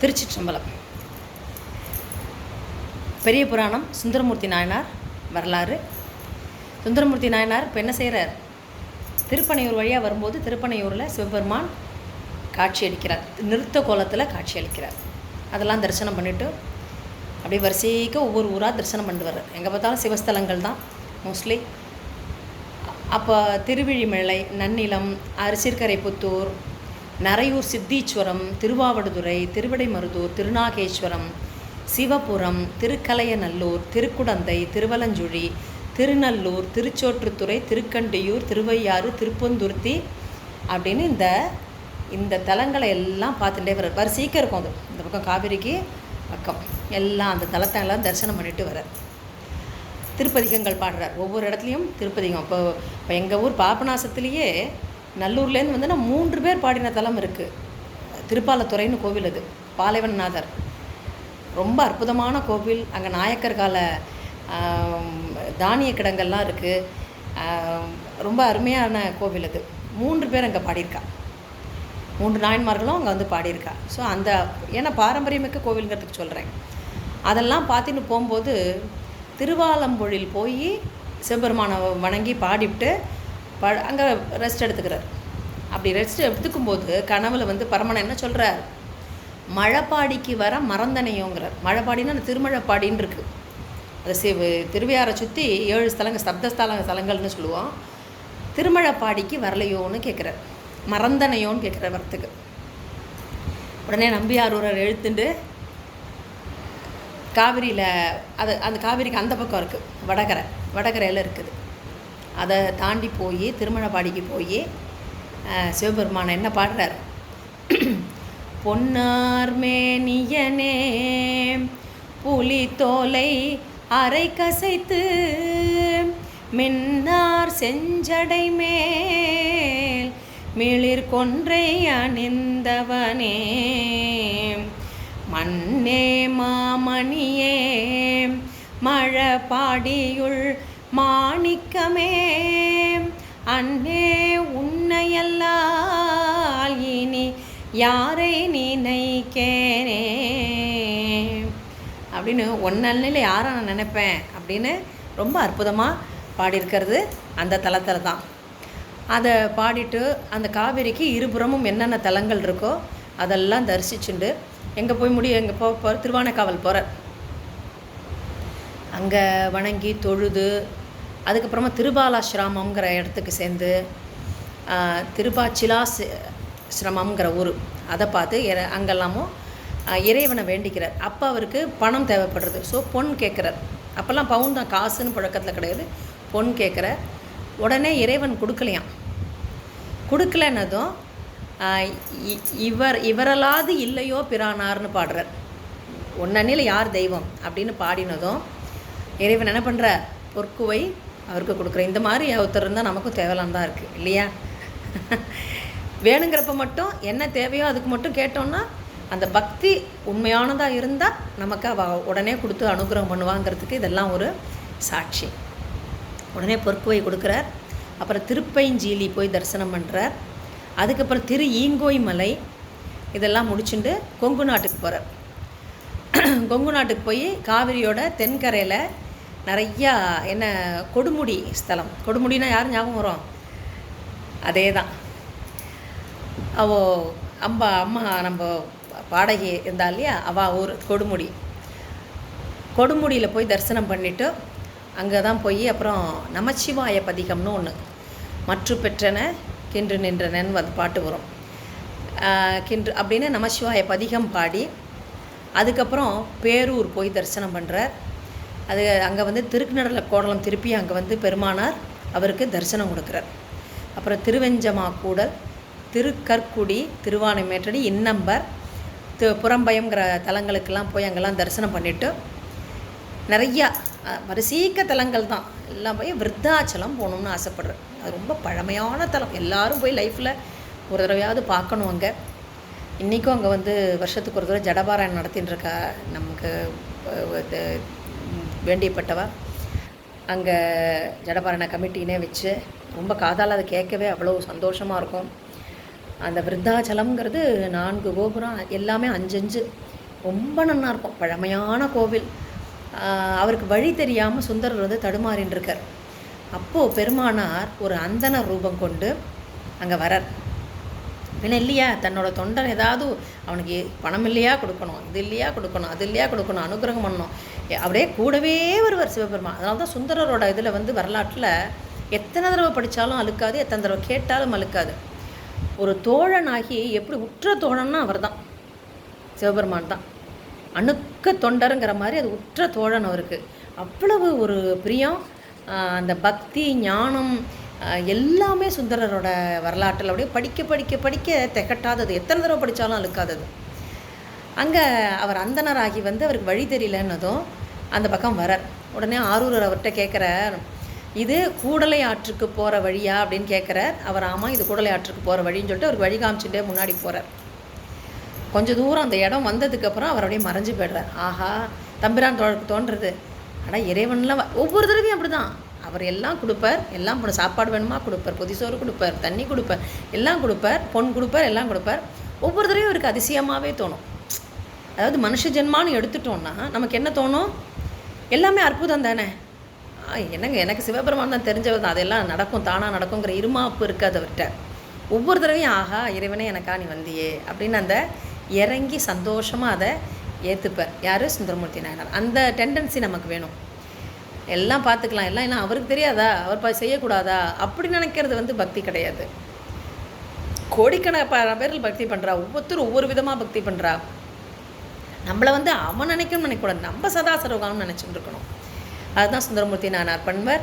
திருச்சிற்றம்பலம். பெரிய புராணம் சுந்தரமூர்த்தி நாயனார் வரலாறு. சுந்தரமூர்த்தி நாயனார் இப்போ என்ன செய்கிறார் திருப்பனையூர் வழியாக வரும்போது திருப்பனையூரில் சிவபெருமான் காட்சி அளிக்கிறார். நிறுத்த கோலத்தில் காட்சி அளிக்கிறார். அதெல்லாம் தரிசனம் பண்ணிவிட்டு அப்படியே வரிசைக்கு ஒவ்வொரு ஊராக தரிசனம் பண்ணிட்டு வர்றார். எங்கே பார்த்தாலும் சிவஸ்தலங்கள் தான் மோஸ்ட்லி அப்போ திருவிழிமலை நன்னிலம் அரிசிற்கரை புத்தூர் நரையூர் சித்தீஸ்வரம் திருவாவடுதுறை திருவிடைமருதூர் திருநாகேஸ்வரம் சிவபுரம் திருக்கலையநல்லூர் திருக்குடந்தை திருவலஞ்சுழி திருநல்லூர் திருச்சோற்றுத்துறை திருக்கண்டியூர் திருவையாறு திருப்பந்துருத்தி அப்படின்னு இந்த இந்த தலங்களை எல்லாம் பார்த்துட்டே வர சீக்கிரம் இருக்கும் அது. இந்த பக்கம் காவிரிக்கு பக்கம். எல்லாம் அந்த தலத்தை எல்லாம் தரிசனம் பண்ணிட்டு வர்றார். திருப்பதிகங்கள் பாடுறார். ஒவ்வொரு இடத்துலையும் திருப்பதிகம். இப்போ இப்போ எங்கள் ஊர் பாபநாசத்துலேயே நல்லூர்லேருந்து வந்து நான் மூன்று பேர் பாடின தலம் இருக்குது திருப்பாலத்துறைன்னு கோவில் அது பாலைவன்நாதர். ரொம்ப அற்புதமான கோவில். அங்கே நாயக்கர் கால தானிய கிடங்கள்லாம் இருக்குது ரொம்ப அருமையான கோவில் அது. மூன்று பேர் அங்கே பாடியிருக்கா. மூன்று நாயன்மார்களும் அங்கே வந்து பாடியிருக்கா. ஸோ அந்த ஏன்னா பாரம்பரியமிக்க கோவிலுங்கிறதுக்கு சொல்கிறேன் அதெல்லாம் பார்த்துன்னு போகும்போது திருவாலம்பொழில் போய் சிவபெருமானை வணங்கி பாடிவிட்டு ப அங்கே ரெஸ்ட் எடுத்துக்கிறார். அப்படி ரெஸ்ட் எடுத்துக்கும்போது கனவுல வந்து பரமன் என்ன சொல்கிறார் மழைப்பாடிக்கு வர மறந்தனையோங்கிறார். மழைப்பாடின்னா அந்த திருமழைப்பாடின்னு இருக்குது அது சி திருவையாரை சுற்றி ஏழு ஸ்தலங்கள் சப்தஸ்தல ஸ்தலங்கள்னு சொல்லுவோம். திருமழைப்பாடிக்கு வரலையோன்னு கேட்குறார். மறந்தனையோன்னு கேட்குற வரத்துக்கு. உடனே நம்பியாரூரர் எழுத்துண்டு காவிரியில் அது அந்த காவிரிக்கு அந்த பக்கம் இருக்குது வடகரை. வடகரையில் இருக்குது. அதை தாண்டி போய் திருமணப்பாடிக்கு போய் சிவபெருமானை என்ன பாடுறார்? பொன்னார் மேனியனே புலி தோலை அரை கசைத்து மின்னார் செஞ்சடை மேல் மிளிர் கொன்றை அணிந்தவனே. மண்ணே மாமணியே மழபாடியுள் மாணிக்கமே அன்னே உன்னையல்லால் இனி யாரை நினைக்கேனே? அப்படின்னு ஒன்னல்ல யாரை நான் நினைப்பேன் அப்படின்னு ரொம்ப அற்புதமாக பாடியிருக்கிறது அந்த தலத்தில் தான். அதை பாடிட்டு அந்த காவேரிக்கு இருபுறமும் என்னென்ன தலங்கள் இருக்கோ அதெல்லாம் தரிசிச்சுண்டு எங்கே போய் முடியும் எங்கே போக போகிற திருவானைக்காவல் போகிற அங்கே வணங்கி தொழுது அதுக்கப்புறமா திருபாலாசிரமங்கிற இடத்துக்கு சேர்ந்து திருபாச்சிலா சிரமங்கிற ஊர். அதை பார்த்து அங்கெல்லாமும் இறைவனை வேண்டிக்கிறார். அப்போ அவருக்கு பணம் தேவைப்படுறது. ஸோ பொன் கேட்குறார். அப்போல்லாம் பவுன் தான் காசுன்னு புழக்கத்தில் கிடையாது. பொன் கேட்குற உடனே இறைவன் கொடுக்கலையாம். கொடுக்கலன்னதும் இ- இவர் இவரலாது இல்லையோ பிரானார்னு பாடுறார். ஒன்னனில் யார் தெய்வம்? அப்படின்னு பாடினதும் இறைவன் என்ன பண்ணுறார் பொற்குவை அவருக்கு கொடுக்குற. இந்த மாதிரி ஒருத்தர் இருந்தால் நமக்கும் தேவையில்லாம தான் இருக்குது இல்லையா? வேணுங்கிறப்ப மட்டும் என்ன தேவையோ அதுக்கு மட்டும் கேட்டோம்னா அந்த பக்தி உண்மையானதாக இருந்தால் நமக்கு அவ உடனே கொடுத்து அனுகிரகம் பண்ணுவாங்கிறதுக்கு இதெல்லாம் ஒரு சாட்சி. உடனே பொறுப்புவை கொடுக்குறார். அப்புறம் திருப்பைஞ்சீலி போய் தரிசனம் பண்ணுறார் அதுக்கப்புறம் திரு ஈங்கோய் மலை இதெல்லாம் முடிச்சுட்டு கொங்கு நாட்டுக்கு போகிறார் கொங்கு நாட்டுக்கு போய் காவிரியோட தென்கரையில் நிறையா என்ன கொடுமுடி ஸ்தலம். கொடுமுடினா யார் ஞாபகம் வரும்? அதே தான் அவ அம்பா அம்மா நம்ம பாடகி இருந்தா இல்லையா? அவள் ஊர் கொடுமுடி. கொடுமுடியில் போய் தரிசனம் பண்ணிவிட்டு அங்கே தான் போய் அப்புறம் நமச்சிவாய பதிகம்னு ஒன்று மற்று பெற்றன கின்று நின்றனன்னு வந்து பாட்டு வரும். கின்று அப்படின்னு நமசிவாய பதிகம் பாடி அதுக்கப்புறம் பேரூர் போய் தரிசனம் பண்ணுறார் அது அங்கே வந்து திருக்குநடல கோடலம் திருப்பி அங்கே வந்து பெருமானார் அவருக்கு தரிசனம் கொடுக்குறார். அப்புறம் திருவெஞ்சமா கூட திருக்கற்குடி திருவானைமேற்றடி இன்னம்பர் தி புறம்பயங்கிற தலங்களுக்கெல்லாம் போய் அங்கெல்லாம் தரிசனம் பண்ணிவிட்டு நிறையா வரிசீக்க தலங்கள் தான். எல்லாம் போய் விருத்தாச்சலம் போகணும்னு ஆசைப்படுறேன். அது ரொம்ப பழமையான தலம். எல்லாரும் போய் லைஃப்பில் ஒரு தடவையாவது பார்க்கணும் அங்கே. இன்றைக்கும் அங்கே வந்து வருஷத்துக்கு ஒரு தடவை ஜடபாராயணம் நடத்தின்னு இருக்கா நமக்கு வேண்டியப்பட்டவ? அங்கே ஜடபாராயண கமிட்டினே வச்சு ரொம்ப காதால் அதை கேட்கவே அவ்வளோ சந்தோஷமாக இருக்கும். அந்த விருத்தாச்சலம்ங்கிறது நான்கு கோபுரம் எல்லாமே அஞ்சஞ்சு. ரொம்ப நல்லா இருக்கும். பழமையான கோவில். அவருக்கு வழி தெரியாமல் சுந்தரர் வந்து தடுமாறின்றிருக்கார். அப்போது பெருமானார் ஒரு அந்தன ரூபம் கொண்டு அங்கே வரார். பின்ன இல்லையா? தன்னோட தொண்டன் ஏதாவது அவனுக்கு பணம் இல்லையா கொடுக்கணும் இது இல்லையா கொடுக்கணும் அது இல்லையா கொடுக்கணும் அனுகிரகம் பண்ணணும். அப்படியே கூடவே வருவார் சிவபெருமான். அதனால தான் சுந்தரரோட இதில் வந்து வரலாற்றில் எத்தனை தடவை படித்தாலும் அழுக்காது எத்தனை தடவை கேட்டாலும் அழுக்காது. ஒரு தோழனாகி எப்படி உற்ற தோழன்னா அவர் தான் சிவபெருமான் தான். அணுக்க தொண்டருங்கிற மாதிரி அது உற்ற தோழன் அவருக்கு. அவ்வளவு ஒரு பிரியம். அந்த பக்தி ஞானம் எல்லாமே சுந்தரரோட வரலாற்றில் அப்படியே படிக்க படிக்க படிக்க திகட்டாதது. எத்தனை தடவை படித்தாலும் அழுக்காதது. அங்கே அவர் அந்தனராகி வந்து அவருக்கு வழி தெரியலன்னதும் அந்த பக்கம் வரார். உடனே ஆரூரர் அவர்கிட்ட கேட்குறார் இது கூடலை ஆற்றுக்கு போகிற வழியா? அப்படின்னு கேட்குறார். அவர் ஆமாம் இது கூடலை ஆற்றுக்கு போகிற வழின்னு சொல்லிட்டு அவருக்கு வழி காமிச்சுட்டே முன்னாடி போகிறார் கொஞ்சம் தூரம் அந்த இடம் வந்ததுக்கப்புறம் அவர் அப்படியே மறைஞ்சு போய்டுறார். ஆஹா தம்பிரான் தோழருக்கு தோன்றுறது. ஆனால் இறைவன்லாம் ஒவ்வொரு தடவையும் அப்படி தான் அவர் எல்லாம் கொடுப்பார். எல்லாம் பொண்ணு சாப்பாடு வேணுமா கொடுப்பார். பொதிசோறு கொடுப்பார். தண்ணி கொடுப்பார். எல்லாம் கொடுப்பார். பொன் கொடுப்பார். எல்லாம் கொடுப்பார். ஒவ்வொரு தடவையும் அவருக்கு அதிசயமாகவே தோணும். அதாவது மனுஷ ஜென்மான்னு எடுத்துட்டோன்னா நமக்கு என்ன தோணும்? எல்லாமே அற்புதம் தானே? ஆ, என்னங்க எனக்கு சிவபெருமான் தான் தெரிஞ்சவர் தான். அதெல்லாம் நடக்கும் தானாக நடக்குங்கிற இருமாப்பு இருக்காது அவர்கிட்ட. ஒவ்வொரு தடவையும் ஆஹா இறைவனே எனக்கா நீ வந்தியே? அப்படின்னு அந்த இறங்கி சந்தோஷமாக அதை ஏற்றுப்பார் யார்? சுந்தரமூர்த்தி நாயனார். அந்த டெண்டன்சி நமக்கு வேணும். எல்லாம் பார்த்துக்கலாம். எல்லாம் என்ன அவருக்கு தெரியாதா? அவர் பா செய்யக்கூடாதா? அப்படி நினைக்கிறது வந்து பக்தி கிடையாது. கோடிக்கணக்கான பேரில் பக்தி பண்ணுறா ஒவ்வொருத்தரும் ஒவ்வொரு விதமாக பக்தி பண்ணுறா நம்மளை வந்து அவன் நினைக்கணும்னு நினைக்கக்கூடாது. நம்ம சதா சர்வகாலம் நினச்சிட்டு இருக்கணும் அதுதான் சுந்தரமூர்த்தி நானார் பண்பர்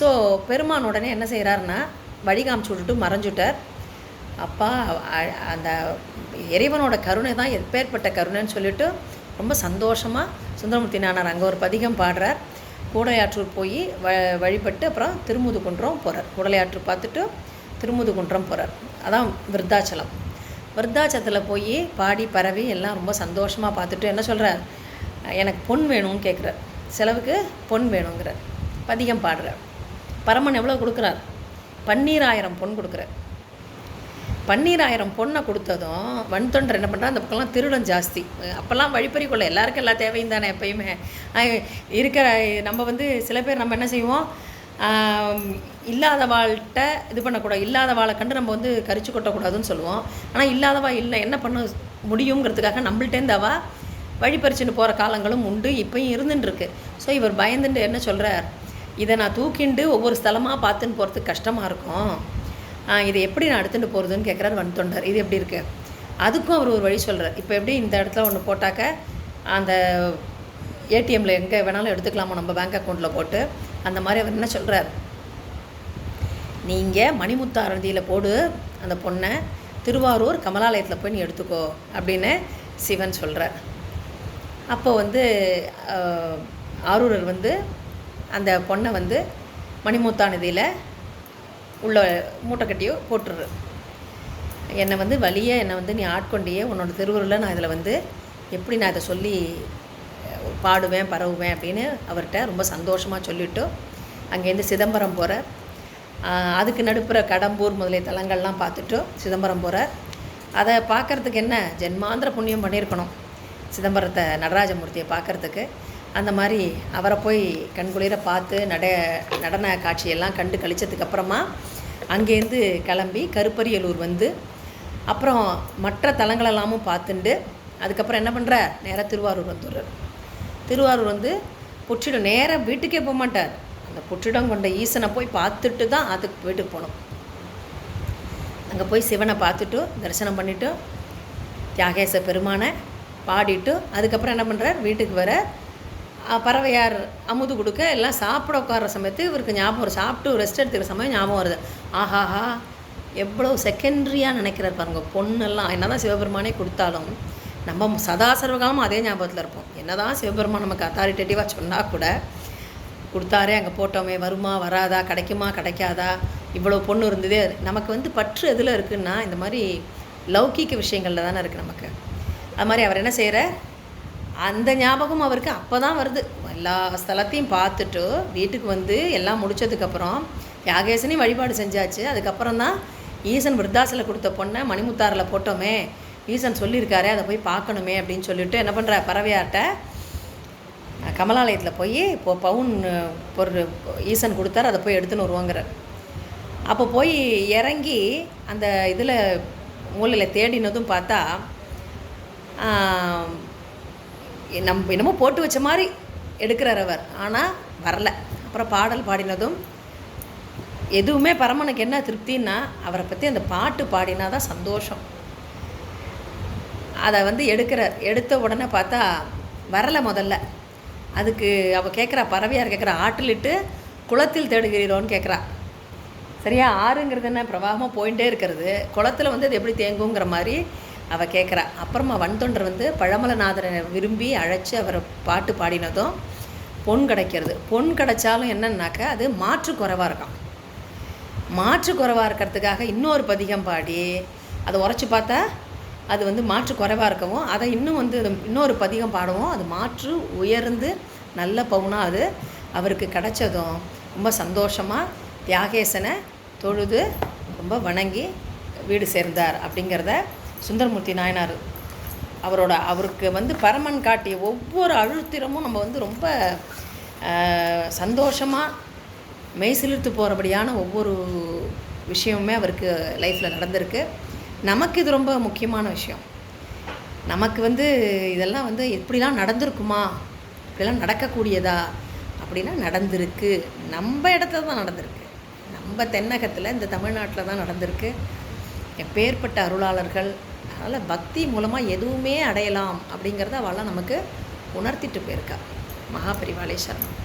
ஸோ பெருமான் உடனே என்ன செய்கிறாருன்னா வழி காமிச்சு விட்டுட்டு மறைஞ்சுட்டார். அப்பா அ- அந்த இறைவனோட கருணை தான் எப்பேற்பட்ட கருணைன்னு சொல்லிட்டு ரொம்ப சந்தோஷமாக சுந்தரமூர்த்தி நானார் அங்கே ஒரு பதிகம் பாடுறார். கூடையாற்றூர் போய் வ வழிபட்டு அப்புறம் திருமுதுகுன்றம் போகிறார் கூடையாற்று பார்த்துட்டு திருமுதுகுன்றம் போகிறார் அதான் விருத்தாச்சலம். விருத்தாச்சத்தில் போய் பாடி பரவி எல்லாம் ரொம்ப சந்தோஷமாக பார்த்துட்டு என்ன சொல்கிறார் எனக்கு பொன் வேணும்னு கேட்குறார். செலவுக்கு பொன் வேணுங்கிறார். பதிகம் பாடுறார். பரமன் எவ்வளோ கொடுக்குறார்? பன்னீராயிரம் பொன் கொடுக்குறார். பன்னீராயிரம் பொண்ணை கொடுத்ததும் வன்தொண்டர் என்ன பண்ணுறா அந்த பக்கம்லாம் திருடம் ஜாஸ்தி. அப்போல்லாம் வழிப்பறி கொள்ள எல்லாருக்கும் எல்லா தேவையும் தானே எப்பயுமே. இருக்கிற நம்ம வந்து சில பேர் நம்ம என்ன செய்வோம்? இல்லாதவாள்கிட்ட இது பண்ணக்கூடாது. இல்லாதவாளை கண்டு நம்ம வந்து கரிச்சு கொட்டக்கூடாதுன்னு சொல்லுவோம். ஆனால் இல்லாதவா இல்லை என்ன பண்ண முடியுங்கிறதுக்காக நம்மள்ட்டேருந்து அவள் வழிபறிச்சுன்னு போகிற காலங்களும் உண்டு இப்பயும் இருந்துட்டு இருக்கு ஸோ இவர் பயந்துட்டு என்ன சொல்கிறார் இதை நான் தூக்கிண்டு ஒவ்வொரு ஸ்தலமாக பார்த்துன்னு போகிறதுக்கு கஷ்டமாக இருக்கும். இதை எப்படி நான் எடுத்துகிட்டு போகிறதுன்னு கேட்குறாரு வன் தொண்டர். இது எப்படி இருக்குது அதுக்கும் அவர் ஒரு வழி சொல்கிறார் இப்போ எப்படி இந்த இடத்துல ஒன்று போட்டாக்க அந்த ஏடிஎம்மில் எங்கே வேணாலும் எடுத்துக்கலாமா நம்ம பேங்க் அக்கௌண்ட்டில் போட்டு? அந்த மாதிரி அவர் என்ன சொல்கிறார் நீங்கள் மணிமுத்தாரதியில் போடு அந்த பொண்ணை திருவாரூர் கமலாலயத்தில் போய் நீ எடுத்துக்கோ அப்படின்னு சிவன் சொல்கிறார் அப்போ வந்து ஆரூரர் வந்து அந்த பொண்ணை வந்து மணிமுத்தாநதியில் உள்ள மூட்டை கட்டியோ போட்டுரு. என்னை வந்து வழியே என்னை வந்து நீ ஆட்கொண்டியே உன்னோட திருவுருளில் நான் இதில் வந்து எப்படி நான் இதை சொல்லி பாடுவேன் பரவுவேன் அப்படின்னு அவர்கிட்ட ரொம்ப சந்தோஷமாக சொல்லிவிட்டு அங்கேருந்து சிதம்பரம் போகிற அதுக்கு நடுப்புற கடம்பூர் முதலிய தலங்கள்லாம் பார்த்துட்டு சிதம்பரம் போகிறார் அதை பார்க்கறதுக்கு என்ன? ஜென்மாந்திர புண்ணியம் பண்ணியிருக்கணும். சிதம்பரத்தை நடராஜமூர்த்தியை பார்க்கறதுக்கு. அந்த மாதிரி அவரை போய் கண்குளிர பார்த்து நட நடன காட்சியெல்லாம் கண்டு கழிச்சதுக்கப்புறமா அங்கேருந்து கிளம்பி கருப்பரியலூர் வந்து அப்புறம் மற்ற தலங்களெல்லாமும் பார்த்துண்டு அதுக்கப்புறம் என்ன பண்ணுற நேராக திருவாரூர் வந்துடுறார். திருவாரூர் வந்து புற்றிடும் நேராக வீட்டுக்கே போக மாட்டார். அந்த புற்றிடம் கொண்ட ஈசனை போய் பார்த்துட்டு தான் அதுக்கு வீட்டுக்கு போகணும். அங்கே போய் சிவனை பார்த்துட்டு தரிசனம் பண்ணிவிட்டு தியாகேச பெருமானை பாடிட்டு அதுக்கப்புறம் என்ன பண்ணுறார் வீட்டுக்கு வர பறவையார் அமுது கொடுக்க எல்லாம் சாப்பிட உட்கார்ற சமயத்து இவருக்கு ஞாபகம் வரும். சாப்பிட்டு ரெஸ்ட் எடுத்துக்கிற சமயம் ஞாபகம் வருது. ஆஹாஹா எவ்வளோ செகண்ட்ரியாக நினைக்கிறார் பாருங்க பொண்ணெல்லாம். என்ன தான் சிவபெருமானே கொடுத்தாலும் நம்ம சதாசர்வகாலமும் அதே ஞாபகத்தில் இருப்போம். என்ன தான் சிவபெருமான் நமக்கு அத்தாரிட்டேட்டிவாக சொன்னால் கூட கொடுத்தாரே அங்கே போட்டோமே வருமா வராதா கிடைக்குமா கிடைக்காதா? இவ்வளோ பொண்ணு இருந்ததே. நமக்கு வந்து பற்று எதில் இருக்குன்னா இந்த மாதிரி லௌகீக விஷயங்களில் தானே இருக்குது நமக்கு. அது மாதிரி அவர் என்ன செய்கிற அந்த ஞாபகம் அவருக்கு அப்போ தான் வருது. எல்லா ஸ்தலத்தையும் பார்த்துட்டு வீட்டுக்கு வந்து எல்லாம் முடிச்சதுக்கப்புறம் யாகேசனையும் வழிபாடு செஞ்சாச்சு. அதுக்கப்புறம் தான் ஈசன் விருத்தாசில் கொடுத்த பொண்ணை மணிமுத்தாரில் போட்டோமே. ஈசன் சொல்லியிருக்காரு அதை போய் பார்க்கணுமே அப்படின்னு சொல்லிட்டு என்ன பண்ணுற பறவையார்ட்ட கமலாலயத்தில் போய் இப்போ பவுன் பொருள் ஈசன் கொடுத்தாரு அதை போய் எடுத்துன்னு வருவாங்கிறார். அப்போ போய் இறங்கி அந்த இதில் மூலையில் தேடினதும் பார்த்தா நம்ம என்னமோ போட்டு வச்ச மாதிரி எடுக்கிறார் அவர். ஆனால் வரல. அப்புறம் பாடல் பாடினதும் எதுவுமே பரமனுக்கு என்ன திருப்தின்னா அவரை பற்றி அந்த பாட்டு பாடினா தான் சந்தோஷம். அதை வந்து எடுக்கிறார் எடுத்த உடனே பார்த்தா வரலை முதல்ல. அதுக்கு அவள் கேட்குறா பறவையார் கேட்குறா ஆற்றிலிட்டு குளத்தில் தேடுகிறீரோன்னு கேட்குறா சரியா? ஆறுங்கிறது என்ன? பிரவாகமாக போயிட்டே இருக்கிறது. குளத்தில் வந்து அது எப்படி தேங்குங்கிற மாதிரி அவள் கேட்குறா அப்புறமா வன்தொண்டர் வந்து பழமலநாதரை விரும்பி அழைச்சி அவரை பாட்டு பாடினதும் பொன் கிடைக்கிறது. பொன் கிடைச்சாலும் என்னன்னாக்கா அது மாற்று குறைவாக இருக்கும். மாற்று குறைவாக இருக்கிறதுக்காக இன்னொரு பதிகம் பாடி அதை உரைச்சி பார்த்தா அது வந்து மாற்று குறைவாக இருக்கவும் அதை இன்னும் வந்து இன்னொரு பதிகம் பாடவும். அது மாற்று உயர்ந்து நல்ல பவுனாக அது. அவருக்கு கிடைச்சதும் ரொம்ப சந்தோஷமாக தியாகேசனை தொழுது ரொம்ப வணங்கி வீடு சேர்ந்தார் அப்படிங்கிறத சுந்தரமூர்த்தி நாயனார் அவரோட அவருக்கு வந்து பரமன் காட்டிய ஒவ்வொரு அழுத்திரமும் நம்ம வந்து ரொம்ப சந்தோஷமாக மெய்சிலிர்த்து போகிறபடியான ஒவ்வொரு விஷயமுமே அவருக்கு லைஃப்பில் நடந்திருக்கு. நமக்கு இது ரொம்ப முக்கியமான விஷயம். நமக்கு வந்து இதெல்லாம் வந்து எப்படிலாம் நடந்திருக்குமா? இப்படிலாம் நடக்கக்கூடியதா? அப்படின்னா நடந்திருக்கு. நம்ம இடத்துல தான் நடந்திருக்கு. நம்ம தென்னகத்தில் இந்த தமிழ்நாட்டில் தான் நடந்திருக்கு. எப்பேற்பட்ட அருளாளர்கள் அதனால் பக்தி மூலமாக எதுவுமே அடையலாம் அப்படிங்கிறத அவெல்லாம் நமக்கு உணர்த்திட்டு போயிருக்கா. மகாபரிவாளே சரணம்.